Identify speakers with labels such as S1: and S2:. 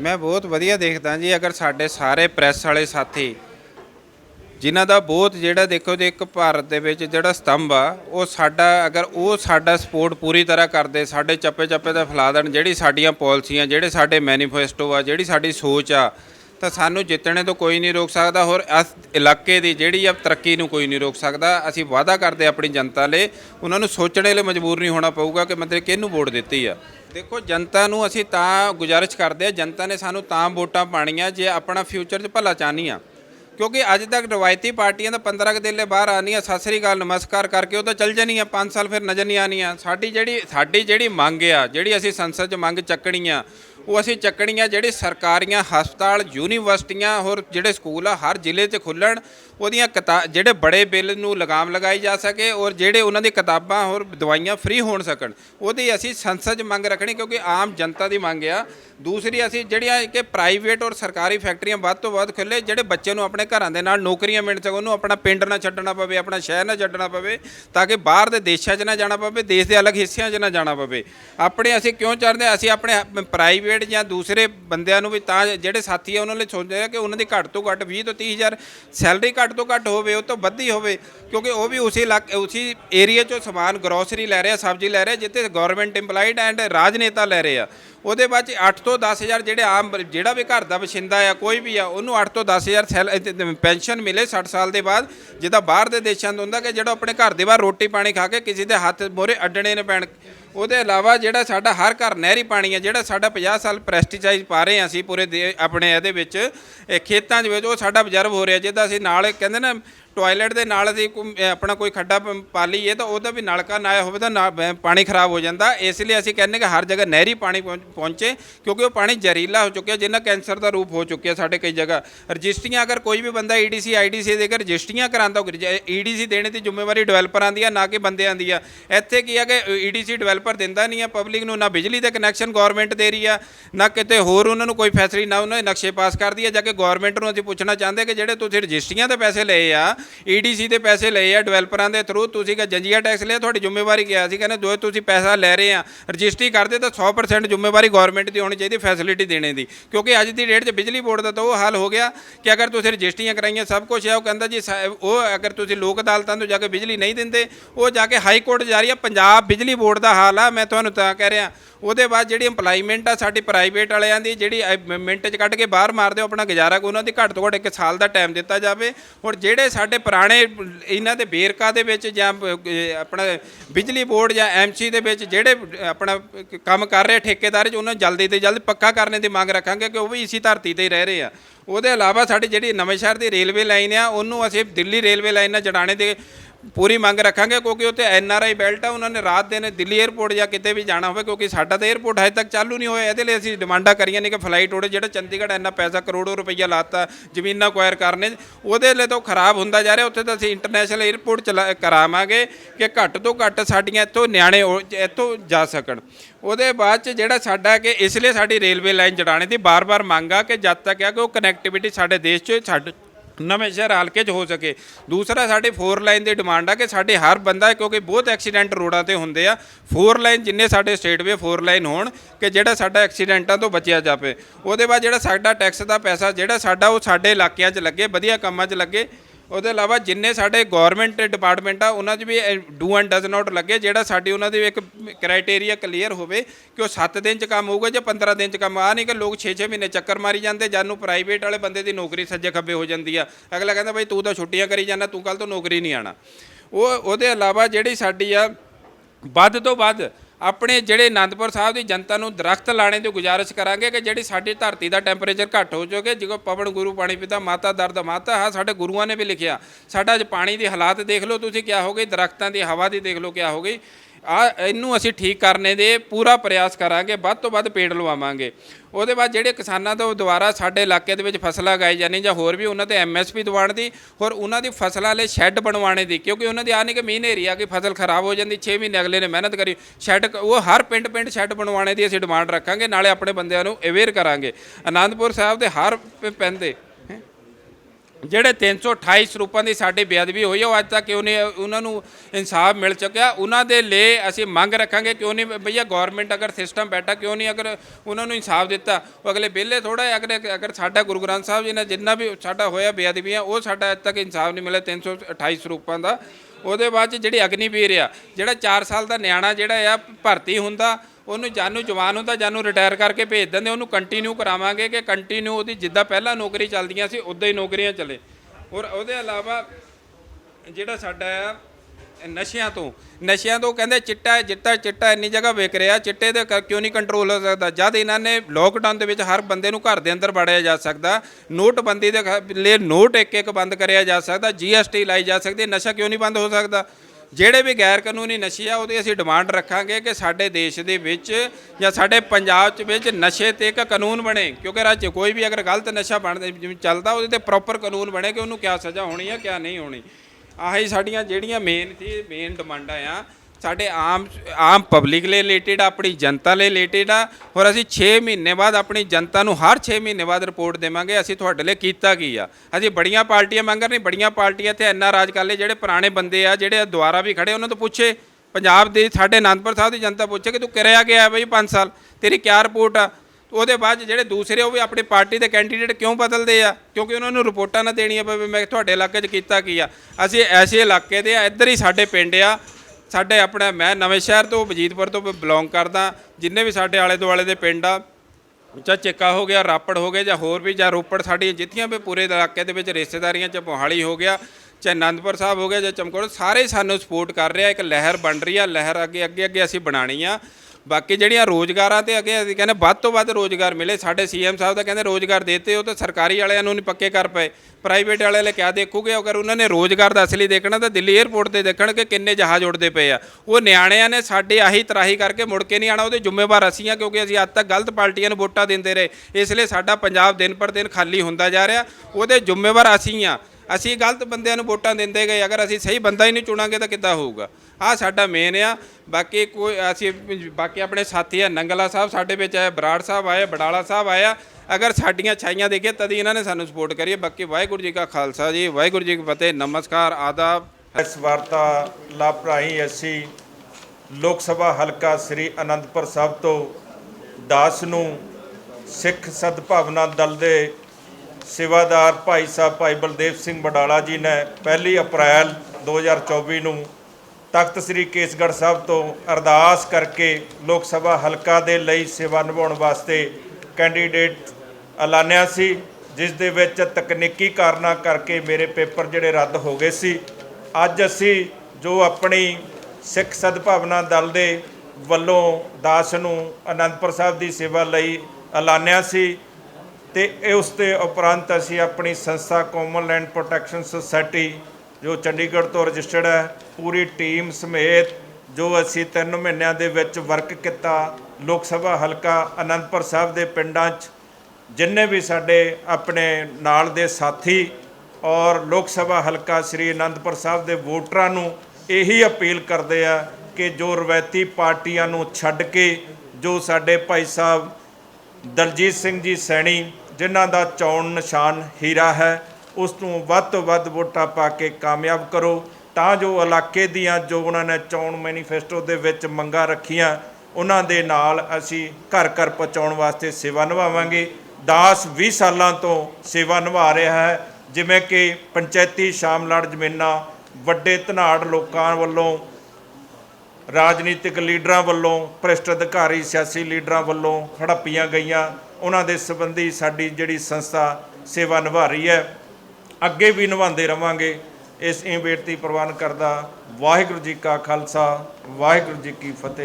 S1: ਮੈਂ ਬਹੁਤ ਵਧੀਆ ਦੇਖਦਾ ਜੀ, ਅਗਰ ਸਾਡੇ ਸਾਰੇ ਪ੍ਰੈਸ ਵਾਲੇ ਸਾਥੀ ਜਿਨ੍ਹਾਂ ਦਾ ਬਹੁਤ ਜਿਹੜਾ ਦੇਖੋ ਜੇ, ਇੱਕ ਭਾਰਤ ਦੇ ਵਿੱਚ ਜਿਹੜਾ ਸਤੰਭ ਆ, ਉਹ ਸਾਡਾ, ਅਗਰ ਉਹ ਸਾਡਾ ਸਪੋਰਟ ਪੂਰੀ ਤਰ੍ਹਾਂ ਕਰਦੇ, ਸਾਡੇ ਚੱਪੇ ਚੱਪੇ ਤੇ ਫੈਲਾ ਦੇਣ, ਜਿਹੜੀ ਸਾਡੀਆਂ ਪਾਲਿਸੀਆਂ, ਜਿਹੜੇ ਸਾਡੇ ਮੈਨੀਫੈਸਟੋ ਆ, ਜਿਹੜੀ ਸਾਡੀ ਸੋਚ ਆ ਤਾਂ ਸਾਨੂੰ ਜਿੱਤਣੇ ਤੋਂ ਕੋਈ ਨਹੀਂ ਰੋਕ ਸਕਦਾ ਹੋਰ ਇਸ ਇਲਾਕੇ ਦੀ ਜਿਹੜੀ ਆ ਤਰੱਕੀ ਨੂੰ ਕੋਈ ਨਹੀਂ ਰੋਕ ਸਕਦਾ। ਅਸੀਂ ਵਾਅਦਾ ਕਰਦੇ ਆਪਣੀ ਜਨਤਾ ਲਈ। ਉਹਨਾਂ ਨੂੰ ਸੋਚਣੇ ਲਈ ਮਜਬੂਰ ਨਹੀਂ ਹੋਣਾ ਪਊਗਾ ਕਿ ਮਤਲਬ ਕਿਹਨੂੰ ਵੋਟ ਦਿੱਤੀ ਆ। ਦੇਖੋ, ਜਨਤਾ ਨੂੰ ਅਸੀਂ ਤਾਂ ਗੁਜ਼ਾਰਿਸ਼ ਕਰਦੇ ਆ ਜਨਤਾ ਨੇ ਸਾਨੂੰ ਤਾਂ ਵੋਟਾਂ ਪਾਣੀਆਂ ਜੇ ਆਪਣਾ ਫਿਊਚਰ 'ਚ ਭਲਾ ਚਾਹਨੀ ਆ ਕਿਉਂਕਿ ਅੱਜ ਤੱਕ ਰਵਾਇਤੀ ਪਾਰਟੀਆਂ ਤਾਂ 15 ਕੁ ਦਿਨ ਲਈ ਬਾਹਰ ਆਉਣੀਆਂ। ਸਤਿ ਸ੍ਰੀ ਅਕਾਲ, ਨਮਸਕਾਰ ਕਰਕੇ ਉਹ ਤਾਂ ਚੱਲ ਜਾਣੀਆਂ 5 ਸਾਲ ਫਿਰ ਨਜ਼ਰ ਨਹੀਂ ਆਉਣੀਆਂ। ਸਾਡੀ ਜਿਹੜੀ ਸਾਡੀ ਜਿਹੜੀ ਮੰਗ ਆ, ਜਿਹੜੀ ਅਸੀਂ ਸੰਸਦ 'ਚ ਮੰਗ ਚੱਕਣੀ ਆ ਉਹ ਅਸੀਂ ਚੱਕਣੀ ਆ ਜਿਹੜੇ ਸਰਕਾਰੀਆਂ ਹਸਪਤਾਲ, ਯੂਨੀਵਰਸਿਟੀਆਂ ਹੋਰ ਜਿਹੜੇ ਸਕੂਲ ਆ, ਹਰ ਜ਼ਿਲ੍ਹੇ 'ਚ ਖੁੱਲਣ ਉਹਦੀਆਂ ਕਿਤਾ, ਜਿਹੜੇ ਬੜੇ ਬਿੱਲ ਨੂੰ ਲਗਾਮ ਲਗਾਈ ਜਾ ਸਕੇ ਔਰ ਜਿਹੜੇ ਉਹਨਾਂ ਦੀ ਕਿਤਾਬਾਂ ਹੋਰ ਦਵਾਈਆਂ ਫ੍ਰੀ ਹੋਣ ਸਕਣ, ਉਹਦੀ ਅਸੀਂ ਸੰਸਦ 'ਚ ਮੰਗ ਰੱਖਣੀ ਕਿਉਂਕਿ ਆਮ ਜਨਤਾ ਦੀ ਮੰਗ ਆ ਦੂਸਰੀ ਅਸੀਂ ਜਿਹੜੀਆਂ ਕਿ ਪ੍ਰਾਈਵੇਟ ਔਰ ਸਰਕਾਰੀ ਫੈਕਟਰੀਆਂ ਵੱਧ ਤੋਂ ਵੱਧ ਖੁੱਲੇ ਜਿਹੜੇ ਬੱਚੇ ਨੂੰ ਆਪਣੇ ਘਰਾਂ ਦੇ ਨਾਲ ਨੌਕਰੀਆਂ ਮਿਲ ਸਕਣ, ਉਹਨੂੰ ਆਪਣਾ ਪਿੰਡ ਨਾ ਛੱਡਣਾ ਪਵੇ, ਆਪਣਾ ਸ਼ਹਿਰ ਨਾ ਛੱਡਣਾ ਪਵੇ, ਤਾਂ ਕਿ ਬਾਹਰ ਦੇ ਦੇਸ਼ਾਂ 'ਚ ਨਾ ਜਾਣਾ ਪਵੇ, ਦੇਸ਼ ਦੇ ਅਲੱਗ ਹਿੱਸਿਆਂ 'ਚ ਨਾ ਜਾਣਾ ਪਵੇ ਆਪਣੇ ਅਸੀਂ ਕਿਉਂ ਚਾਹੁੰਦੇ ਹਾਂ? ਅਸੀਂ ਆਪਣੇ ਪ੍ਰਾਈਵੇਟ ਜਾਂ ਦੂਸਰੇ ਬੰਦਿਆਂ ਨੂੰ ਵੀ ਤਾਂ ਜਿਹੜੇ ਸਾਥੀ ਆ ਉਹਨਾਂ ਲਈ ਸੋਚਦੇ ਆ ਕਿ ਉਹਨਾਂ ਦੀ ਘੱਟ ਤੋਂ ਘੱਟ 20 ਤੋਂ 30 ਹਜ਼ਾਰ ਸੈਲਰੀ ਘੱਟ ਤੋਂ ਘੱਟ ਹੋਵੇ, ਉਹ ਤੋਂ ਵੱਧੀ ਹੋਵੇ, ਕਿਉਂਕਿ ਉਹ ਵੀ ਉਸੇ ਇਲਾਕੇ, ਉਸੇ ਏਰੀਆ 'ਚੋਂ ਸਮਾਨ ਗਰੋਸਰੀ ਲੈ ਰਿਹਾ, ਸਬਜ਼ੀ ਲੈ ਰਿਹਾ, ਜਿੱਥੇ ਗਵਰਨਮੈਂਟ EMPLOYED ਐਂਡ ਰਾਜਨੇਤਾ ਲੈ ਰਹੇ ਆ। ਉਹਦੇ ਬਾਅਦ 'ਚ 8 ਤੋਂ 10000 ਜਿਹੜੇ ਆਮ ਜਿਹੜਾ ਵੀ ਘਰ ਦਾ ਵਸਿੰਦਾ ਆ, ਕੋਈ ਵੀ ਆ, ਉਹਨੂੰ 8 ਤੋਂ 10000 ਸੈਲ ਪੈਨਸ਼ਨ ਮਿਲੇ 60 ਸਾਲ ਦੇ ਬਾਅਦ, ਜਿੱਦਾਂ ਬਾਹਰ ਦੇ ਦੇਸ਼ਾਂ ਤੋਂ ਹੁੰਦਾ ਕਿ ਜਿਹੜਾ ਆਪਣੇ ਘਰ ਦੇ ਬਾਹਰ ਰੋਟੀ ਪਾਣੀ ਖਾ ਕੇ ਕਿਸੇ ਦੇ ਹੱਥ ਮੋਰੇ ਅੱਡਣੇ ਨੇ ਪੈਣ ਉਹਦੇ ਇਲਾਵਾ ਜਿਹੜਾ ਸਾਡਾ ਹਰ ਘਰ ਨਹਿਰੀ ਪਾਣੀ ਹੈ ਜਿਹੜਾ ਸਾਡਾ 50 ਸਾਲ ਪ੍ਰੈਸਟੀਜਾਈਜ਼ ਪਾ ਰਹੇ ਹਾਂ ਅਸੀਂ ਪੂਰੇ ਦੇ- ਆਪਣੇ ਇਹਦੇ ਵਿੱਚ, ਇਹ ਖੇਤਾਂ ਦੇ ਵਿੱਚ ਉਹ ਸਾਡਾ ਅਬਜ਼ਰਵ ਹੋ ਰਿਹਾ, ਜਿਹਦਾ ਅਸੀਂ ਨਾਲ ਕਹਿੰਦੇ ਨਾ ਟਾਇਲਟ ਦੇ ਨਾਲ ਅਸੀਂ ਕੋਈ- ਇਹ ਆਪਣਾ ਕੋਈ ਖੱਡਾ ਪ- ਪਾ ਲਈਏ ਤਾਂ ਉਹਦਾ ਵੀ ਨਲਕਾ ਨਾ ਆਇਆ ਹੋਵੇ ਤਾਂ ਨਾ- ਬ- ਪਾਣੀ ਖਰਾਬ ਹੋ ਜਾਂਦਾ। ਇਸ ਲਈ ਅਸੀਂ ਕਹਿੰਦੇ ਕਿ ਹਰ ਜਗ੍ਹਾ ਨਹਿਰੀ ਪਾਣੀ ਪਹੁੰਚ- ਪਹੁੰਚੇ, ਕਿਉਂਕਿ ਉਹ ਪਾਣੀ ਜ਼ਹਿਰੀਲਾ ਹੋ ਚੁੱਕਿਆ, ਜਿੰਨਾ ਕੈਂਸਰ ਦਾ ਰੂਪ ਹੋ ਚੁੱਕਿਆ ਸਾਡੇ ਕਈ ਜਗ੍ਹਾ। ਰਜਿਸਟਰੀਆਂ, ਅਗਰ ਕੋਈ ਵੀ ਬੰਦਾ ਈਡੀਸੀ ਆਈਡੀਸੀ ਦੇ ਕੇ ਰਜਿਸਟਰੀਆਂ ਕਰਾਉਂਦਾ ਉਹ ਈਡੀਸੀ ਦੇਣੇ ਦੀ ਜ਼ਿੰਮੇਵਾਰੀ ਡਿਵੈਲਪਰਾਂ ਦੀ ਆ, ਨਾ ਕਿ ਬੰਦਿਆਂ ਦੀ ਆ। ਇੱਥੇ ਕੀ ਆ ਕਿ ਈਡੀਸੀ ਡਿਵੈਲਪਰ ਦਿੰਦਾ ਨਹੀਂ ਆ, ਪਬਲਿਕ ਨੂੰ ਨਾ ਬਿਜਲੀ ਦਾ ਕਨੈਕਸ਼ਨ ਗਵਰਨਮੈਂਟ ਦੇ ਰਹੀ ਆ, ਨਾ ਕਿਤੇ ਹੋਰ ਉਹਨਾਂ ਨੂੰ ਕੋਈ ਫੈਸਿਲਿਟੀ ਨਾ ਉਹਨਾਂ ਦੇ ਨਕਸ਼ੇ ਪਾਸ ਕਰਦੀ ਆ, ਜਾ ਕੇ ਗਵਰਨਮੈਂਟ ਨੂੰ ਅਸੀਂ ਪੁੱਛਣਾ ਚਾਹੁੰਦੇ ਕਿ ਜਿਹੜੇ ਤੁਸੀਂ ਰਜਿਸਟਰੀਆਂ ਦੇ ਪੈਸੇ ਲਏ ਆ ਈਡੀਸੀ ਦੇ ਪੈਸੇ ਲਏ ਆ ਡਿਵੈਲਪਰਾਂ ਦੇ ਥਰੂ ਤੁਸੀਂ ਕਿ ਜੰਜੀਆ ਟੈਕਸ ਲਿਆ, ਤੁਹਾਡੀ ਜ਼ਿੰਮੇਵਾਰੀ ਕਿਹਾ ਸੀ ਕਹਿੰਦੇ, ਜੋ ਤੁਸੀਂ ਪੈਸਾ ਲੈ ਰਹੇ ਆ, ਰਜਿਸਟਰੀ ਕਰਦੇ ਤਾਂ 100% ਜ਼ਿੰਮੇਵਾਰੀ ਗਵਰਨਮੈਂਟ ਦੀ ਹੋਣੀ ਚਾਹੀਦੀ ਫੈਸਿਲਿਟੀ ਦੇਣੇ ਦੀ। ਕਿਉਂਕਿ ਅੱਜ ਦੀ ਡੇਟ 'ਚ ਬਿਜਲੀ ਬੋਰਡ ਦਾ ਤਾਂ ਉਹ ਹਾਲ ਹੋ ਗਿਆ ਕਿ ਅਗਰ ਤੁਸੀਂ ਰਜਿਸਟਰੀਆਂ ਕਰਾਈਆਂ, ਸਭ ਕੁਝ ਹੈ ਉਹ ਕਹਿੰਦਾ ਜੀ, ਸਾ- ਉਹ ਅਗਰ ਤੁਸੀਂ ਲੋਕ ਅਦਾਲਤਾਂ ਤੋਂ ਜਾ ਕੇ ਬਿਜਲੀ ਨਹੀਂ ਦਿੰਦੇ, ਉਹ ਜਾ ਕੇ ਹਾਈ ਕੋਰਟ ਜਾ ਰਹੀ ਆ, ਪੰਜਾਬ ਬਿਜਲੀ ਬੋਰਡ ਦਾ ਹਾਲ ਆ, ਮੈਂ ਤੁਹਾਨੂੰ ਤਾਂ ਕਹਿ ਰਿਹਾ। ਉਹਦੇ ਬਾਅਦ ਜਿਹੜੀ EMPLOYMENT ਆ, ਸਾਡੀ ਪ੍ਰਾਈਵੇਟ ਵਾਲਿਆਂ ਦੀ, ਜਿਹੜੀ ਮਿੰਟ 'ਚ ਕੱਢ ਕੇ ਬਾਹਰ ਮਾਰਦੇ ਹੋ, ਆਪਣਾ ਗੁਜ਼ਾਰਾ ਕੋ ਉਹਨਾਂ ਦੀ ਘੱਟ ਤੋਂ ਘੱਟ ਇੱਕ ਸਾਲ ਦਾ ਟਾਈਮ ਦਿੱਤਾ ਜਾਵੇ। ਹੁਣ ਜਿਹੜੇ ਸਾਡੇ ਪੁਰਾਣੇ, ਇਹਨਾਂ ਦੇ ਬੇਰਕਾ ਦੇ ਵਿੱਚ ਜਾਂ ਆਪਣਾ ਬਿਜਲੀ ਬੋਰਡ ਜਾਂ ਐਮਸੀ ਦੇ ਵਿੱਚ ਜਿਹੜੇ ਆਪਣਾ ਕੰਮ ਕਰ ਰਹੇ ਠੇਕੇਦਾਰ ਚ ਉਹਨਾਂ ਨੂੰ ਜਲਦੀ ਤੇ ਜਲਦੀ ਪੱਕਾ ਕਰਨ ਦੀ ਮੰਗ ਰੱਖਾਂਗੇ ਕਿ ਉਹ ਵੀ ਇਸੇ ਧਰਤੀ ਤੇ ਰਹਿ ਰਹੇ ਆ। ਉਹਦੇ ਇਲਾਵਾ ਸਾਡੀ ਜਿਹੜੀ ਨਵੇਂ ਸ਼ਹਿਰ ਦੀ ਰੇਲਵੇ ਲਾਈਨ ਆ, ਉਹਨੂੰ ਅਸੀਂ ਦਿੱਲੀ ਰੇਲਵੇ ਲਾਈਨ ਨਾਲ ਜੜਾਣੇ ਦੇ ਪੂਰੀ ਮੰਗ ਰੱਖਾਂਗੇ ਕਿਉਂਕਿ ਉੱਥੇ ਐਨ ਆਰ ਆਈ ਬੈਲਟ ਆ, ਉਹਨਾਂ ਨੇ ਰਾਤ ਦੇ ਨੇ ਦਿੱਲੀ 에ਅਰਪੋਰਟ ਜਾਂ ਕਿਤੇ ਵੀ ਜਾਣਾ ਹੋਵੇ, ਕਿਉਂਕਿ ਸਾਡਾ ਤਾਂ 에ਅਰਪੋਰਟ ਹਜੇ ਤੱਕ ਚਾਲੂ ਨਹੀਂ ਹੋਇਆ। ਇਹਦੇ ਲਈ ਅਸੀਂ ਡਿਮਾਂਡਾਂ ਕਰੀਆਂ ਨੇ ਕਿ ਫਲਾਈਟ ਉੜੇ, ਜਿਹੜਾ ਚੰਡੀਗੜ੍ਹ ਇੰਨਾ ਪੈਸਾ ਕਰੋੜੋ ਰੁਪਈਆ ਲਾਤਾ, ਜ਼ਮੀਨਾਂ ਅਕਵਾਇਰ ਕਰਨੇ, ਉਹਦੇ ਲਈ ਤਾਂ ਖਰਾਬ ਹੁੰਦਾ ਜਾ ਰਿਹਾ। ਉੱਥੇ ਤਾਂ ਅਸੀਂ ਇੰਟਰਨੈਸ਼ਨਲ 에ਅਰਪੋਰਟ ਕਰਾਵਾਂਗੇ ਕਿ ਘੱਟ ਤੋਂ ਘੱਟ ਸਾਡੀਆਂ ਇੱਥੋਂ ਨਿਆਣੇ ਇੱਥੋਂ ਜਾ ਸਕਣ। ਉਹਦੇ ਬਾਅਦ ਚ ਜਿਹੜਾ ਸਾਡਾ ਕਿ ਇਸ ਲਈ ਸਾਡੀ ਰੇਲਵੇ ਲਾਈਨ ਜੜਾਣੇ ਦੀ ਬਾਰ-ਬਾਰ ਮੰਗ ਆ ਕਿ ਜਦ ਤੱਕ ਆ ਕਿ ਉਹ ਕਨੈਕਟੀਵਿਟੀ ਸਾਡੇ ਦੇਸ਼ 'ਚ ਛੱਡ ਨਵੇਂ ਸ਼ਹਿਰ ਹਲਕੇ 'ਚ ਹੋ ਸਕੇ। ਦੂਸਰਾ, ਸਾਡੇ ਫੋਰ ਲਾਈਨ ਦੀ ਡਿਮਾਂਡ ਆ ਕਿ ਸਾਡੇ ਹਰ ਬੰਦਾ, ਕਿਉਂਕਿ ਬਹੁਤ ਐਕਸੀਡੈਂਟ ਰੋਡਾਂ ਤੇ ਹੁੰਦੇ ਆ ਫੋਰ ਲਾਈਨ ਜਿੰਨੇ ਸਾਡੇ ਸਟੇਟਵੇ ਫੋਰ ਲਾਈਨ ਹੋਣ ਕਿ ਜਿਹੜਾ ਸਾਡਾ ਐਕਸੀਡੈਂਟਾਂ ਤੋਂ ਬਚਿਆ ਜਾਵੇ। ਉਹਦੇ ਬਾਅਦ ਜਿਹੜਾ ਸਾਡਾ ਟੈਕਸ ਦਾ ਪੈਸਾ, ਜਿਹੜਾ ਸਾਡਾ ਉਹ ਸਾਡੇ ਇਲਾਕਿਆਂ 'ਚ ਲੱਗੇ, ਵਧੀਆ ਕੰਮਾਂ 'ਚ ਲੱਗੇ ਉਹਦੇ ਇਲਾਵਾ ਜਿੰਨੇ ਸਾਡੇ ਗਵਰਨਮੈਂਟ ਡਿਪਾਰਟਮੈਂਟ ਆ, ਉਹਨਾਂ 'ਚ ਵੀ ਡੂ ਐਂਡ ਡਸ ਨਾਟ ਲੱਗੇ, ਜਿਹੜਾ ਸਾਡੀ ਉਹਨਾਂ ਦੀ ਇੱਕ ਕ੍ਰਾਈਟੇਰੀਆ ਕਲੀਅਰ ਹੋਵੇ ਕਿ ਉਹ 7 ਦਿਨ 'ਚ ਕੰਮ ਹੋਊਗਾ ਜਾਂ 15 ਦਿਨ 'ਚ ਕੰਮ। ਆ ਨਹੀਂ ਕਿ ਲੋਕ 6-6 ਮਹੀਨੇ ਚੱਕਰ ਮਾਰੀ ਜਾਂਦੇ ਜਾਨੂੰ ਪ੍ਰਾਈਵੇਟ ਵਾਲੇ ਬੰਦੇ ਦੀ ਨੌਕਰੀ ਸੱਜੇ ਖੱਬੇ ਹੋ ਜਾਂਦੀ ਆ। ਅਗਲਾ ਕਹਿੰਦਾ, ਬਈ ਤੂੰ ਤਾਂ ਛੁੱਟੀਆਂ ਕਰੀ ਜਾਂਦਾ ਤੂੰ ਕੱਲ ਤੋਂ ਨੌਕਰੀ ਨਹੀਂ ਆਣਾ ਉਹ, ਉਹਦੇ ਇਲਾਵਾ ਜਿਹੜੀ ਸਾਡੀ ਆ, ਵੱਧ ਤੋਂ ਵੱਧ ਆਪਣੇ ਜਿਹੜੇ ਆਨੰਦਪੁਰ ਸਾਹਿਬ ਦੀ ਜਨਤਾ ਨੂੰ ਦਰਖਤ ਲਾਣੇ ਦੀ ਗੁਜ਼ਾਰਿਸ਼ ਕਰਾਂਗੇ ਕਿ ਜਿਹੜੀ ਸਾਡੀ ਧਰਤੀ ਦਾ ਟੈਂਪਰੇਚਰ ਘੱਟ ਹੋ ਚੁੱਕੇ ਜਿਵੇਂ ਪਵਨ ਗੁਰੂ ਪਾਣੀ ਪਿਤਾ ਮਾਤਾ ਦਰਦ ਮਾਤਾ ਹਾਂ ਸਾਡੇ ਗੁਰੂਆਂ ਨੇ ਵੀ ਲਿਖਿਆ। ਸਾਡਾ ਅੱਜ ਪਾਣੀ ਦੀ ਹਾਲਾਤ ਦੇਖ ਲਓ, ਤੁਸੀਂ ਕਿਆ ਹੋ ਗਈ, ਦਰਖਤਾਂ ਦੀ ਹਵਾ ਦੀ ਦੇਖ ਲਓ ਕਿਆ ਹੋ ਗਈ। ਆ, ਇਹਨੂੰ ਅਸੀਂ ਠੀਕ ਕਰਨੇ ਦੇ ਪੂਰਾ ਪ੍ਰਯਾਸ ਕਰਾਂਗੇ, ਵੱਧ ਤੋਂ ਵੱਧ ਪੇੜ ਲਵਾਵਾਂਗੇ। ਉਹਦੇ ਬਾਅਦ ਜਿਹੜੇ ਕਿਸਾਨਾਂ ਤੋਂ ਦੁਬਾਰਾ ਸਾਡੇ ਇਲਾਕੇ ਦੇ ਵਿੱਚ ਫਸਲਾਂ ਉਗਾਈ ਜਾਂਦੀਆਂ, ਜਾਂ ਹੋਰ ਵੀ ਉਹਨਾਂ ਤੇ ਐਮਐਸਪੀ ਦਿਵਾਉਣ ਦੀ ਔਰ ਉਹਨਾਂ ਦੀ ਫਸਲਾਂ ਲਈ ਸ਼ੈੱਡ ਬਣਵਾਉਣੇ ਦੀ, ਕਿਉਂਕਿ ਉਹਨਾਂ ਦੀ ਆ ਨਹੀਂ ਕਿ ਮੀਂਹ ਹਨੇਰੀ ਆ ਕੇ ਫਸਲ ਖਰਾਬ ਹੋ ਜਾਂਦੀ 6 ਮਹੀਨੇ ਅਗਲੇ ਨੇ ਮਿਹਨਤ ਕਰੀ, ਸ਼ੈੱਡ ਉਹ ਹਰ ਪਿੰਡ ਪਿੰਡ ਸ਼ੈੱਡ ਬਣਵਾਉਣੇ ਦੀ ਅਸੀਂ ਡਿਮਾਂਡ ਰੱਖਾਂਗੇ, ਨਾਲੇ ਆਪਣੇ ਬੰਦਿਆਂ ਨੂੰ ਅਵੇਅਰ ਕਰਾਂਗੇ। ਆਨੰਦਪੁਰ ਸਾਹਿਬ ਦੇ ਹਰ ਪਿੰਡ ਦੇ ਜਿਹੜੇ 328 ਸਰੂਪਾਂ ਦੀ ਸਾਡੀ ਬੇਅਦਬੀ ਹੋਈ ਹੈ ਉਹ ਅੱਜ ਤੱਕ ਕਿਉਂ ਨਹੀਂ, ਉਹਨਾਂ ਨੂੰ ਇਨਸਾਫ ਮਿਲ ਚੁੱਕਿਆ। ਉਹਨਾਂ ਦੇ ਲਈ ਅਸੀਂ ਮੰਗ ਰੱਖਾਂਗੇ, ਕਿਉਂ ਨਹੀਂ ਭਈਆ ਗਵਰਨਮੈਂਟ ਅਗਰ ਸਿਸਟਮ ਬੈਠਾ ਕਿਉਂ ਨਹੀਂ ਅਗਰ ਉਹਨਾਂ ਨੂੰ ਇਨਸਾਫ ਦਿੱਤਾ। ਉਹ ਅਗਲੇ ਵਿਹਲੇ ਥੋੜਾ ਅਗਰ ਅਗਰ ਸਾਡਾ ਗੁਰੂ ਗ੍ਰੰਥ ਸਾਹਿਬ ਜੀ ਨੇ ਜਿੰਨਾ ਵੀ ਸਾਡਾ ਹੋਇਆ ਬੇਅਦਬੀਆਂ, ਉਹ ਸਾਡਾ ਅੱਜ ਤੱਕ ਇਨਸਾਫ ਨਹੀਂ ਮਿਲਿਆ 328 ਸਰੂਪਾਂ ਦਾ। ਉਹਦੇ ਬਾਅਦ 'ਚ ਜਿਹੜੀ ਅਗਨੀਵੀਰ ਆ, ਜਿਹੜਾ 4 ਸਾਲ ਦਾ ਨਿਆਣਾ ਜਿਹੜਾ ਆ, ਭਰਤੀ ਹੁੰਦਾ ਉਹਨੂੰ ਜਾਨੂ ਜਵਾਨ ਹੁੰਦਾ ਜਾਨੂ ਰਿਟਾਇਰ ਕਰਕੇ ਭੇਜ ਦਿੰਦੇ, ਉਹਨੂੰ ਕੰਟੀਨਿਊ ਕਰਾਵਾਂਗੇ ਕਿ ਕੰਟੀਨਿਊ ਉਹਦੀ ਜਿੱਦਾਂ ਪਹਿਲਾਂ ਨੌਕਰੀ ਚੱਲਦੀਆਂ ਸੀ, ਉਦਾਂ ਹੀ ਨੌਕਰੀਆਂ ਚੱਲੇ। ਔਰ ਉਹਦੇ ਇਲਾਵਾ ਜਿਹੜਾ ਸਾਡਾ ਆ ਨਸ਼ਿਆਂ ਤੋਂ ਨਸ਼ਿਆਂ ਤੋਂ ਕਹਿੰਦੇ ਚਿੱਟਾ ਚਿੱਟਾ ਚਿੱਟਾ ਇੰਨੀ ਜਗ੍ਹਾ ਵਿਕ ਰਿਹਾ, ਚਿੱਟੇ ਦੇ ਕ- ਕਿਉਂ ਨਹੀਂ ਕੰਟਰੋਲ ਹੋ ਸਕਦਾ? ਜਦ ਇਹਨਾਂ ਨੇ ਲੋਕਡਾਊਨ ਦੇ ਵਿੱਚ ਹਰ ਬੰਦੇ ਨੂੰ ਘਰ ਦੇ ਅੰਦਰ ਵੜਿਆ ਜਾ ਸਕਦਾ, ਨੋਟਬੰਦੀ ਦੇ ਖ- ਲਈ ਨੋਟ ਇੱਕ ਇੱਕ ਬੰਦ ਕਰਿਆ ਜਾ ਸਕਦਾ ਜੀਐਸਟੀ ਲਾਈ ਜਾ ਸਕਦੀ, ਨਸ਼ਾ ਕਿਉਂ ਨਹੀਂ ਬੰਦ ਹੋ ਸਕਦਾ? ਜਿਹੜੇ ਵੀ ਗੈਰ ਕਾਨੂੰਨੀ ਨਸ਼ੇ ਆ, ਉਹਦੀ ਅਸੀਂ ਡਿਮਾਂਡ ਰੱਖਾਂਗੇ ਕਿ ਸਾਡੇ ਦੇਸ਼ ਦੇ ਵਿੱਚ ਜਾਂ ਸਾਡੇ ਪੰਜਾਬ 'ਚ ਵਿੱਚ ਨਸ਼ੇ ਤੇ ਇੱਕ ਕਾਨੂੰਨ ਬਣੇ। ਕਿਉਂਕਿ ਰਾਜ ਕੋਈ ਵੀ ਅਗਰ ਗਲਤ ਨਸ਼ਾ ਬਣਦਾ ਜਿਵੇਂ ਚੱਲਦਾ, ਉਹਦੇ ਤੇ ਪ੍ਰੋਪਰ ਕਾਨੂੰਨ ਬਣੇ ਕਿ ਉਹਨੂੰ ਕਿਆ ਸਜ਼ਾ ਹੋਣੀ ਹੈ ਕਿਆ ਨਹੀਂ ਹੋਣੀ। ਆਹੀ ਸਾਡੀਆਂ ਜਿਹੜੀਆਂ ਮੇਨ ਸੀ ਮੇਨ ਡਿਮਾਂਡਾਂ ਆ। ਸਾਡੇ ਆਮ ਆਮ ਪਬਲਿਕ ਲਈ ਰਿਲੇਟਡ ਆਪਣੀ ਜਨਤਾ ਲਈ ਰਿਲੇਟਡ ਆ। ਔਰ ਅਸੀਂ 6 ਮਹੀਨੇ ਬਾਅਦ ਆਪਣੀ ਜਨਤਾ ਨੂੰ ਹਰ 6 ਮਹੀਨੇ ਬਾਅਦ ਰਿਪੋਰਟ ਦੇਵਾਂਗੇ, ਅਸੀਂ ਤੁਹਾਡੇ ਲਈ ਕੀਤਾ ਕੀ ਆ। ਅਸੀਂ ਬੜੀਆਂ ਪਾਰਟੀਆਂ ਮੰਗਰ ਨਹੀਂ ਬੜੀਆਂ ਪਾਰਟੀਆਂ ਤੇ ਇੰਨਾ ਰਾਜ ਕਰ ਲਏ, ਜਿਹੜੇ ਪੁਰਾਣੇ ਬੰਦੇ ਆ, ਜਿਹੜੇ ਦੁਆਰਾ ਵੀ ਖੜੇ, ਉਹਨਾਂ ਤੋਂ ਪੁੱਛੇ। ਪੰਜਾਬ ਦੇ ਸਾਡੇ ਅਨੰਦਪੁਰ ਸਾਹਿਬ ਦੀ ਜਨਤਾ ਪੁੱਛੇ ਕਿ ਤੂੰ ਕਰਿਆ ਗਿਆ ਬਈ 5 ਸਾਲ? ਤੇਰੀ ਕਿਆ ਰਿਪੋਰਟ ਆ? ਉਹਦੇ ਬਾਅਦ ਜਿਹੜੇ ਦੂਸਰੇ ਉਹ ਵੀ ਆਪਣੀ ਪਾਰਟੀ ਦੇ ਕੈਂਡੀਡੇਟ ਕਿਉਂ ਬਦਲਦੇ ਆ? ਕਿਉਂਕਿ ਉਹਨਾਂ ਨੂੰ ਰਿਪੋਰਟਾਂ ਨਾ ਦੇਣੀਆਂ ਪਵੇ, ਮੈਂ ਤੁਹਾਡੇ ਇਲਾਕੇ 'ਚ ਕੀਤਾ ਕੀ ਆ? ਅਸੀਂ ਐਸੇ ਇਲਾਕੇ ਦੇ ਆ, ਇੱਧਰ ਹੀ ਸਾਡੇ ਪਿੰਡ ਆ ਸਾਡੇ ਆਪਣਾ, ਮੈਂ ਨਵੇਂ ਸ਼ਹਿਰ ਤੋਂ, ਵਜੀਦਪੁਰ ਤੋਂ ਬਿਲੋਂਗ ਕਰਦਾ, ਜਿੰਨੇ ਵੀ ਸਾਡੇ ਆਲੇ ਦੁਆਲੇ ਦੇ ਪਿੰਡ ਆ, ਚਾਹੇ ਚਿੱਕਾ ਹੋ ਗਿਆ, ਰਾਪੜ ਹੋ ਗਿਆ, ਜਾਂ ਹੋਰ ਵੀ, ਜਾਂ ਰੋਪੜ ਸਾਡੀਆਂ ਜਿੱਥੀਆਂ ਵੀ ਪੂਰੇ ਇਲਾਕੇ ਦੇ ਵਿੱਚ ਰਿਸ਼ਤੇਦਾਰੀਆਂ ਚ ਮੋਹਾਲੀ ਹੋ ਗਿਆ, ਚਾਹੇ ਆਨੰਦਪੁਰ ਸਾਹਿਬ ਹੋ ਗਿਆ, ਜਾਂ ਚਮਕੌਰ, ਸਾਰੇ ਸਾਨੂੰ ਸਪੋਰਟ ਕਰ ਰਿਹਾ, ਇੱਕ ਲਹਿਰ ਬਣ ਰਹੀ ਆ, ਲਹਿਰ ਅੱਗੇ ਅੱਗੇ ਅੱਗੇ ਅਸੀਂ ਬਣਾਣੀ ਆ। ਬਾਕੀ ਜਿਹੜੀਆਂ ਰੋਜ਼ਗਾਰਾਂ ਤੇ ਅੱਗੇ ਅਸੀਂ ਕਹਿੰਦੇ ਵੱਧ ਤੋਂ ਵੱਧ ਰੋਜ਼ਗਾਰ ਮਿਲੇ, ਸਾਡੇ ਸੀਐਮ ਸਾਹਿਬ ਦਾ ਕਹਿੰਦੇ ਰੋਜ਼ਗਾਰ ਦੇਤੇ, ਉਹ ਤਾਂ ਸਰਕਾਰੀ ਵਾਲਿਆਂ ਨੂੰ ਨਹੀਂ ਪੱਕੇ ਕਰ ਪਏ। ਪ੍ਰਾਈਵੇਟ ਵਾਲਿਆਂ ਲਈ ਕਿਆ ਦੇਖੂਗੇ ਅਗਰ ਉਹਨਾਂ ਨੇ ਰੋਜ਼ਗਾਰ ਦਾ ਅਸਲੀ ਦੇਖਣਾ ਤਾਂ ਦਿੱਲੀ 에ਅਰਪੋਰਟ ਤੇ ਦੇਖਣ ਕਿ ਕਿੰਨੇ ਜਹਾਜ਼ ਉੱਡਦੇ ਪਏ ਆ। ਉਹ ਨਿਆਣਿਆਂ ਨੇ ਸਾਡੇ ਆਹੀ ਤਰਾਹੀ ਕਰਕੇ ਮੁੜ ਕੇ ਨਹੀਂ ਆਣਾ ਉਹਦੇ ਜ਼ਿੰਮੇਵਾਰ ਅਸੀਂ ਆ, ਕਿਉਂਕਿ ਅਸੀਂ ਅੱਜ ਤੱਕ ਗਲਤ ਪਾਰਟੀਆਂ ਨੂੰ ਵੋਟਾਂ ਦਿੰਦੇ ਰਹੇ। ਇਸ ਲਈ ਸਾਡਾ ਪੰਜਾਬ ਦਿਨ ਪਰ ਦਿਨ ਖਾਲੀ ਹੁੰਦਾ ਜਾ ਰਿਹਾ। ਉਹਦੇ ਜ਼ਿੰਮੇਵਾਰ ਅਸੀਂ ਆ। ਅਸੀਂ ਗਲਤ ਬੰਦਿਆਂ ਨੂੰ ਵੋਟਾਂ ਦਿੰਦੇ ਗਏ, ਅਗਰ ਅਸੀਂ ਸਹੀ ਬੰਦਾ ਹੀ ਨਹੀਂ ਚੁਣਾਂਗੇ ਤਾਂ ਕਿੱਦਾਂ ਹੋਊਗਾ? ਆ ਸਾਡਾ ਮੇਨ ਆ। ਬਾਕੀ ਕੋਈ ਅਸੀਂ ਬਾਕੀ ਆਪਣੇ ਸਾਥੀ ਆ, ਨੰਗਲਾ ਸਾਹਿਬ ਸਾਡੇ ਵਿੱਚ ਆਏ ਬਰਾੜ ਸਾਹਿਬ ਆਏ ਬਡਾਲਾ ਸਾਹਿਬ ਆਇਆ। ਅਗਰ ਸਾਡੀਆਂ ਛਾਈਆਂ ਦੇਖੇ ਤਦ ਹੀ ਇਹਨਾਂ ਨੇ ਸਾਨੂੰ ਸਪੋਰਟ ਕਰੀਏ। ਬਾਕੀ ਵਾਹਿਗੁਰੂ ਜੀ ਕਾ ਖਾਲਸਾ ਜੀ, ਵਾਹਿਗੁਰੂ ਜੀ ਕੀ ਫਤਿਹ, ਨਮਸਕਾਰ, ਆਦਾਬ।
S2: ਇਸ ਵਾਰਤਾ ਲਾਭ ਰਾਹੀਂ ਅਸੀਂ ਲੋਕ ਸਭਾ ਹਲਕਾ ਸ੍ਰੀ ਅਨੰਦਪੁਰ ਸਾਹਿਬ ਤੋਂ ਦਾਸ ਨੂੰ ਸਿੱਖ ਸਦਭਾਵਨਾ ਦਲ ਦੇ ਸੇਵਾਦਾਰ ਭਾਈ ਸਾਹਿਬ ਭਾਈ ਬਲਦੇਵ ਸਿੰਘ ਬਡਾਲਾ ਜੀ ਨੇ ਪਹਿਲੀ ਅਪ੍ਰੈਲ 2024 ਨੂੰ ਤਖਤ ਸ੍ਰੀ ਕੇਸਗੜ੍ਹ ਸਾਹਿਬ ਤੋਂ ਅਰਦਾਸ ਕਰਕੇ ਲੋਕ ਸਭਾ ਹਲਕਾ ਦੇ ਲਈ ਸੇਵਾ ਨਿਭਾਉਣ ਵਾਸਤੇ ਕੈਂਡੀਡੇਟ ਐਲਾਨਿਆ ਸੀ, ਜਿਸ ਦੇ ਵਿੱਚ ਤਕਨੀਕੀ ਕਾਰਨਾਂ ਕਰਕੇ ਮੇਰੇ ਪੇਪਰ ਜਿਹੜੇ ਰੱਦ ਹੋ ਗਏ ਸੀ। ਅੱਜ ਅਸੀਂ ਜੋ ਆਪਣੀ ਸਿੱਖ ਸਦਭਾਵਨਾ ਦਲ ਦੇ ਵੱਲੋਂ ਦਾਸ ਨੂੰ ਅਨੰਦਪੁਰ ਸਾਹਿਬ ਦੀ ਸੇਵਾ ਲਈ ਐਲਾਨਿਆ ਸੀ ਤੇ ਉਸ ਦੇ ਉਪਰੰਤ ਅਸੀਂ ਆਪਣੀ ਸੰਸਥਾ ਕਾਮਨ ਲੈਂਡ ਪ੍ਰੋਟੈਕਸ਼ਨ ਸੁਸਾਇਟੀ ਜੋ ਚੰਡੀਗੜ੍ਹ ਤੋਂ ਰਜਿਸਟਰਡ ਹੈ, ਪੂਰੀ ਟੀਮ ਸਮੇਤ ਜੋ ਅਸੀਂ 3 ਮਹੀਨਿਆਂ ਦੇ ਵਿੱਚ ਵਰਕ ਕੀਤਾ, ਲੋਕ ਸਭਾ ਹਲਕਾ, ਅਨੰਦਪੁਰ ਸਾਹਿਬ ਦੇ ਪਿੰਡਾਂ 'ਚ, ਜਿੰਨੇ ਵੀ ਸਾਡੇ ਆਪਣੇ ਨਾਲ ਦੇ ਸਾਥੀ ਔਰ ਲੋਕ ਸਭਾ ਹਲਕਾ ਸ੍ਰੀ ਅਨੰਦਪੁਰ ਸਾਹਿਬ ਦੇ ਵੋਟਰਾਂ ਨੂੰ ਇਹੀ ਅਪੀਲ ਕਰਦੇ ਆ ਕਿ ਜੋ ਰਵਾਇਤੀ ਪਾਰਟੀਆਂ ਨੂੰ ਛੱਡ ਕੇ ਜੋ ਸਾਡੇ ਭਾਈ ਸਾਹਿਬ ਦਲਜੀਤ ਸਿੰਘ ਜੀ ਸੈਣੀ, ਜਿਨ੍ਹਾਂ ਦਾ ਚੌਣ ਨਿਸ਼ਾਨ ਹੀਰਾ ਹੈ ਉਸ ਨੂੰ ਵੱਧ ਤੋਂ ਵੱਧ ਵੋਟਾਂ ਪਾ ਕੇ ਕਾਮਯਾਬ ਕਰੋ। ਤਾਂ ਜੋ ਇਲਾਕੇ ਦੀਆਂ ਜੋ ਉਹਨਾਂ ਨੇ ਚੋਣ ਮੈਨੀਫੈਸਟੋ ਦੇ ਵਿੱਚ ਮੰਗਾਂ ਰੱਖੀਆਂ, ਉਹਨਾਂ ਦੇ ਨਾਲ ਅਸੀਂ ਘਰ ਘਰ ਪਹੁੰਚਾਉਣ ਵਾਸਤੇ ਸੇਵਾ ਨਿਭਾਵਾਂਗੇ। ਦਾਸ 20 ਸਾਲਾਂ ਤੋਂ ਸੇਵਾ ਨਿਭਾ ਰਿਹਾ ਹੈ। ਜਿਵੇਂ ਕਿ ਪੰਚਾਇਤੀ ਸ਼ਾਮਲਾੜ ਜ਼ਮੀਨਾਂ, ਵੱਡੇ ਧਨਾੜ ਲੋਕਾਂ ਵੱਲੋਂ, ਰਾਜਨੀਤਿਕ ਲੀਡਰਾਂ ਵੱਲੋਂ, ਭ੍ਰਿਸ਼ਟ ਅਧਿਕਾਰੀ, ਸਿਆਸੀ ਲੀਡਰਾਂ ਵੱਲੋਂ ਹੜੱਪੀਆਂ ਗਈਆਂ। ਉਹਨਾਂ ਦੇ ਸੰਬੰਧੀ ਸਾਡੀ ਜਿਹੜੀ ਸੰਸਥਾ ਸੇਵਾ ਨਿਭਾ ਰਹੀ ਹੈ। ਅੱਗੇ ਵੀ ਨਿਭਾਉਂਦੇ ਰਵਾਂਗੇ। ਇਸ ਇਹ ਬੇਨਤੀ ਪ੍ਰਵਾਨ ਕਰਦਾ ਵਾਹਿਗੁਰੂ ਜੀ ਕਾ ਖਾਲਸਾ, ਵਾਹਿਗੁਰੂ ਜੀ ਕੀ ਫਤਿਹ।